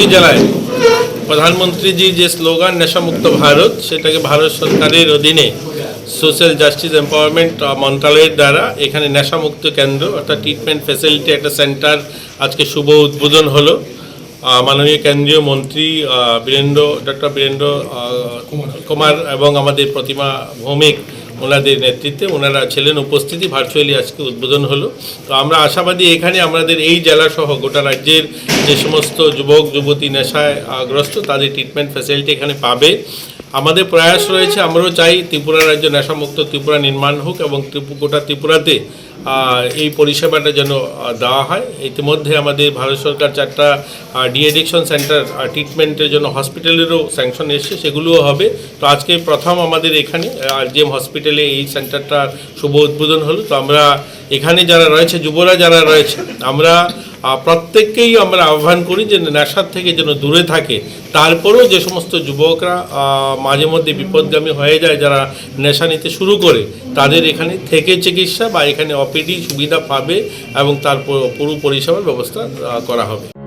চৌষট্টি জেলায়। প্রধানমন্ত্রীজি যে স্লোগান, নেশামুক্ত ভারত, সেটাকে ভারত সরকারের অধীনে সোশ্যাল জাস্টিস এম্পাওয়ারমেন্ট মন্ত্রণালয়ের দ্বারা এখানে নেশামুক্ত কেন্দ্র অর্থাৎ ট্রিটমেন্ট ফ্যাসিলিটি একটা সেন্টার আজকে শুভ উদ্বোধন হলো। মাননীয় কেন্দ্রীয় মন্ত্রী বীরেন্দ্র ডক্টর বীরেন্দ্র কুমার এবং আমাদের প্রতিমা ভৌমিক ওনাদের নেতৃত্বে, ওনারা ছিলেন উপস্থিতি ভার্চুয়ালি আজকে উদ্বোধন হলো। তো আমরা আশাবাদী এখানে আমাদের এই জেলাসহ গোটা রাজ্যের যে সমস্ত যুবক, যুবতী নেশায় আগ্রস্ত, তাদের ট্রিটমেন্ট ফ্যাসিলিটি এখানে পাবে। আমাদের প্রয়াস রয়েছে, আমরাও চাই ত্রিপুরা রাজ্য নেশামুক্ত ত্রিপুরা নির্মাণ হোক এবং ত্রিপু গোটা ত্রিপুরাতে এই পরিষেবাটা যেন দেওয়া হয়। ইতিমধ্যে আমাদের ভারত সরকার চারটা ডিএডিকশন সেন্টার ট্রিটমেন্টের জন্য হসপিটালেরও স্যাংশন এসছে, সেগুলোও হবে। তো আজকে প্রথম আমাদের এখানে আরজিএম হসপিটালে এই সেন্টারটা শুভ উদ্বোধন হলো। তো আমরা এখানে যারা রয়েছে, যুবরা যারা রয়েছে, আমরা প্রত্যেককেই আমরা আহ্বান করি যে নেশার থেকে যেন দূরে থাকে। তারপরেও যে সমস্ত যুবকরা মাঝে মধ্যে বিপদগামী হয়ে যায় যারা নেশা নিতে শুরু করে, তাদের এখানে থেকে চিকিৎসা বা এখানে অপিডি সুবিধা পাবে এবং তার পুরো পুরো পরিষেবার ব্যবস্থা করা হবে।